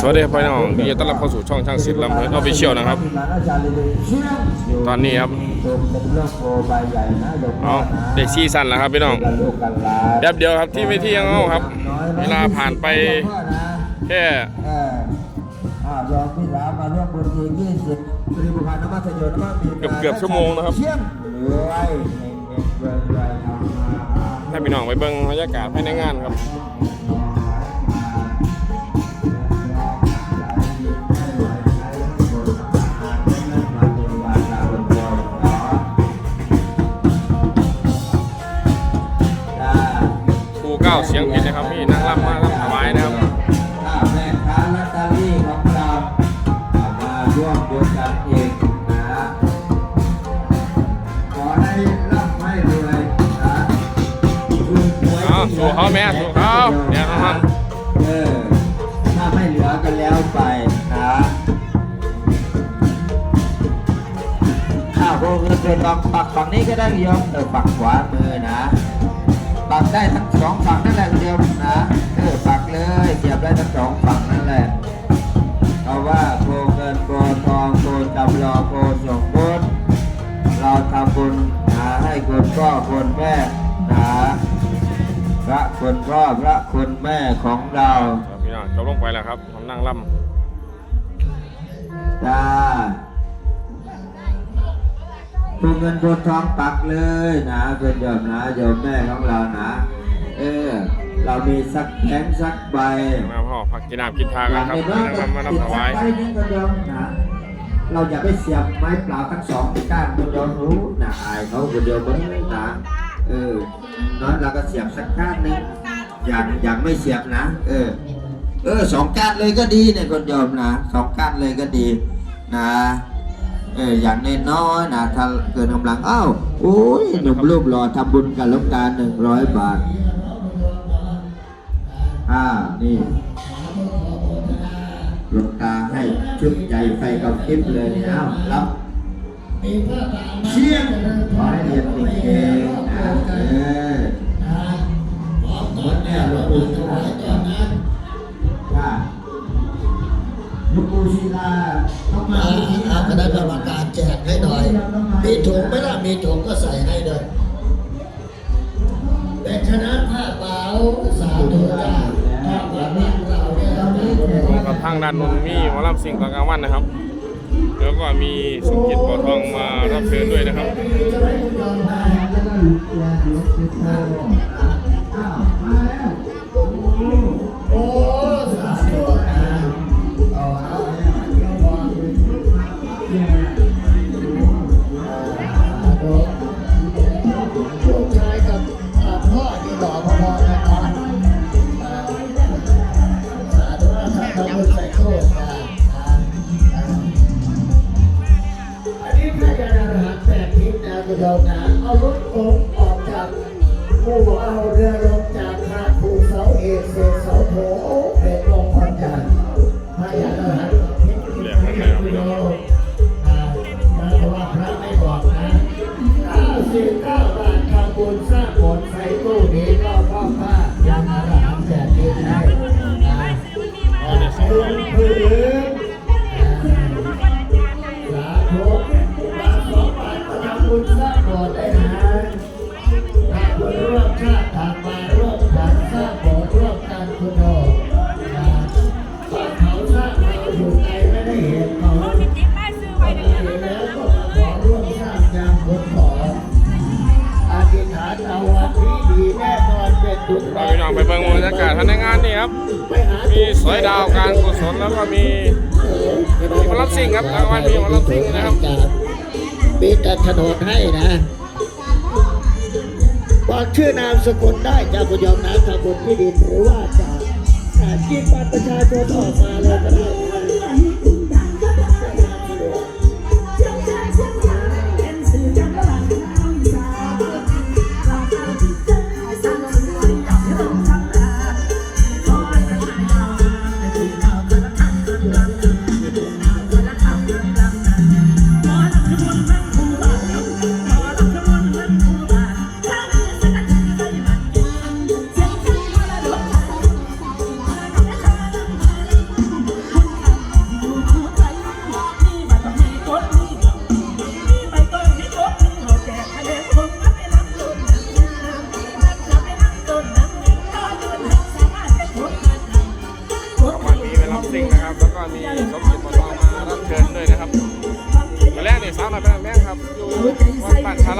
สวัสดีครับพี่น้องยินดีต้อนรับเข้าสู่ช่องช่างศิลป์ลำเพลินออฟฟิเชียลนะครับ ตอนนี้ครับเอาเด็กซีซันแล้วครับพี่น้องแป๊บเดียวครับที่ไม่ที่ยังเอาครับ เวลาผ่านไปแค่เกือบเกือบชั่วโมงนะครับให้พี่น้องไปเบิ่งบรรยากาศภายในงานครับ สียงผิดนะครับพี่นั่งรับมารับถวายนะครับถ้าแม่ค้าลอตเตอรี่ของเราเอามาร่วมด้วยกันเองนะขอให้ร่ำให้รวยนะถูกหวยเอาสู่เขาแม่สู่เขาเดี๋ยวนะครับเออถ้าไม่เหลือก็แล้วไปนะข้าวโพดเงินเป็นลองปักฝั่งนี้ก็ได้โยมเออปักขวามือนะ ปักได้ทั้งสองฝั่งนั่นแหละโยมนะเออปักเลยเสียบได้ทั้งสองฝั่งนั่นแหละเพราะว่าโคเงินโคทองโคจำลองโคส่งบุญเราทำบุญหาให้คนพ่อคนแม่หาพระคนพ่อพระคนแม่ของเราครับพี่น้องจบลงไปแล้วครับผมนั่งล่ำจ้า โคเงินโคทองปักเลยนะเป็นโยมนะโยมแม่ของเรานะ เออ เรามีสักแผงสักใบมาพ่อพักกินน้ำกินทากันครับอย่งนั่งน้รำมารับถวายติดสักใบหนึงก็โยมนะเราอย่าไปเสียบไม้เปล่าทั้งสองก้านคนเดียวรู้นะอายเขาคนเดียวไม่นะเออน้อยเราก็เสียบสักก้านหนึงอย่างอย่างไม่เสียบนะ เออ เออสองก้านเลยก็ดีเนี่ยคนยอมนะสองก้านเลยก็ดีนะ เอออย่างน้อยๆนะถ้าเกินกำลังอ้าวโอ้ยหนุ่มรูปหล่อทำบุญกับลวงตาหนึ่งร้อยบาทอ่านี่ลวงตาให้ชุดใหญ่ไฟกับคลิปเลยนี่ยอ้าวรับเชียงขอให้เรียนเก่งนะเออหมดแน่หลวงปู่ ศิลาต้องมาอาคณะกรรมการแจกให้หน่อย มีถุงไหมล่ะ มีถุงก็ใส่ให้ด้วยเป็นคณะผ้าเปล่าสาธุจ้าถ้าแบบนี้เราเนี่ยเราไม่ผมกับทางด้านนนมีหมอลำสิงห์ตอนกลางวันนะครับแล้วก็มีสมจิตปอทองมารับเชิญด้วยนะครับโลูกชายกับพ่อที่หล่อพอๆกันเนะสาธุนะท่านทำบุญใส่โชคนะอันนี้พระยานาหารแปดทิศนะคุณโยมนะเอารถองค์ออกจากผู้เอาเรือลงาท ครับ มีสอยดาวการกุศลแล้วก็มีมีหมอลำซิ่งครับกลางวัลมีหมอลำซิ่งนะครับมีแต่ถนนดให้นะบอกชื่อนามสกุลได้จากคุณยอมนะทำบุญที่ดินหรือว่าจากอ่าจิตบัตรประชาชนออกมาเลยก็ได้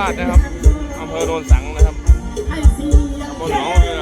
วัดบ้าชาลาดนะครับอำเภอโนนสังนะครับตำบลหนองเรือ